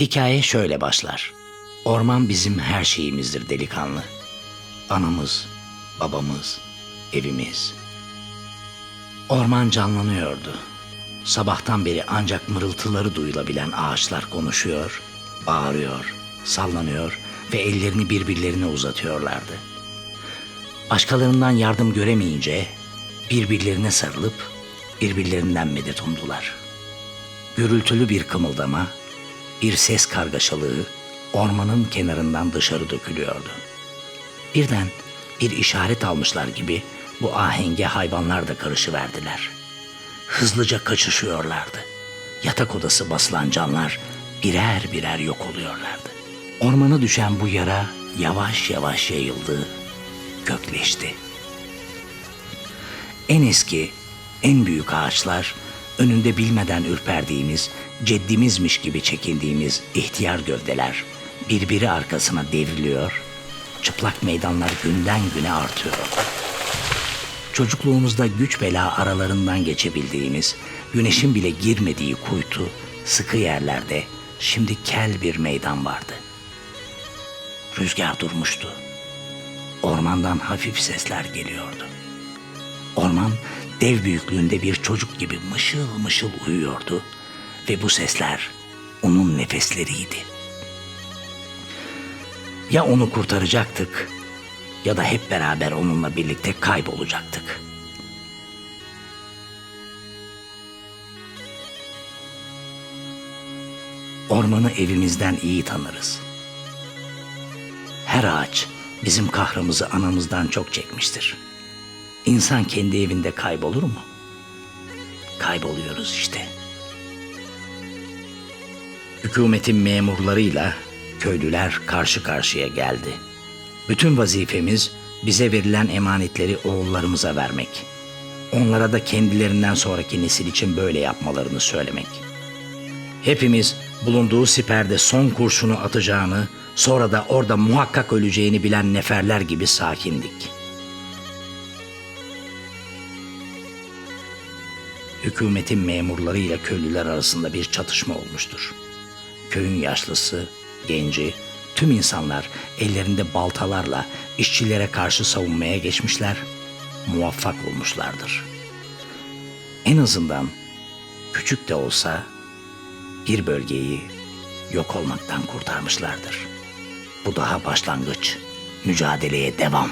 Hikaye şöyle başlar. Orman bizim her şeyimizdir delikanlı. Anamız, babamız, evimiz. Orman canlanıyordu. Sabahtan beri ancak mırıltıları duyulabilen ağaçlar konuşuyor, bağırıyor, sallanıyor ve ellerini birbirlerine uzatıyorlardı. Başkalarından yardım göremeyince birbirlerine sarılıp birbirlerinden medet umdular. Gürültülü bir kımıldama, bir ses kargaşalığı ormanın kenarından dışarı dökülüyordu. Birden bir işaret almışlar gibi bu ahenge hayvanlar da karışıverdiler. Hızlıca kaçışıyorlardı. Yatak odası basılan canlar birer birer yok oluyorlardı. Ormana düşen bu yara yavaş yavaş yayıldı, kökleşti. En eski, en büyük ağaçlar, önünde bilmeden ürperdiğimiz, ceddimizmiş gibi çekindiğimiz ihtiyar gövdeler birbiri arkasına devriliyor, çıplak meydanlar günden güne artıyor. Çocukluğumuzda güç bela aralarından geçebildiğimiz, güneşin bile girmediği kuytu, sıkı yerlerde şimdi kel bir meydan vardı. Rüzgar durmuştu. Ormandan hafif sesler geliyordu. Orman dev büyüklüğünde bir çocuk gibi mışıl mışıl uyuyordu ve bu sesler onun nefesleriydi. Ya onu kurtaracaktık ya da hep beraber onunla birlikte kaybolacaktık. Ormanı evimizden iyi tanırız. Her ağaç bizim kahrımızı anamızdan çok çekmiştir. İnsan kendi evinde kaybolur mu? Kayboluyoruz işte. Hükümetin memurlarıyla köylüler karşı karşıya geldi. Bütün vazifemiz bize verilen emanetleri oğullarımıza vermek. Onlara da kendilerinden sonraki nesil için böyle yapmalarını söylemek. Hepimiz bulunduğu siperde son kurşunu atacağını, sonra da orada muhakkak öleceğini bilen neferler gibi sakindik. Hükümetin memurlarıyla köylüler arasında bir çatışma olmuştur. Köyün yaşlısı, genci, tüm insanlar ellerinde baltalarla işçilere karşı savunmaya geçmişler, muvaffak olmuşlardır. En azından küçük de olsa bir bölgeyi yok olmaktan kurtarmışlardır. Bu daha başlangıç. Mücadeleye devam.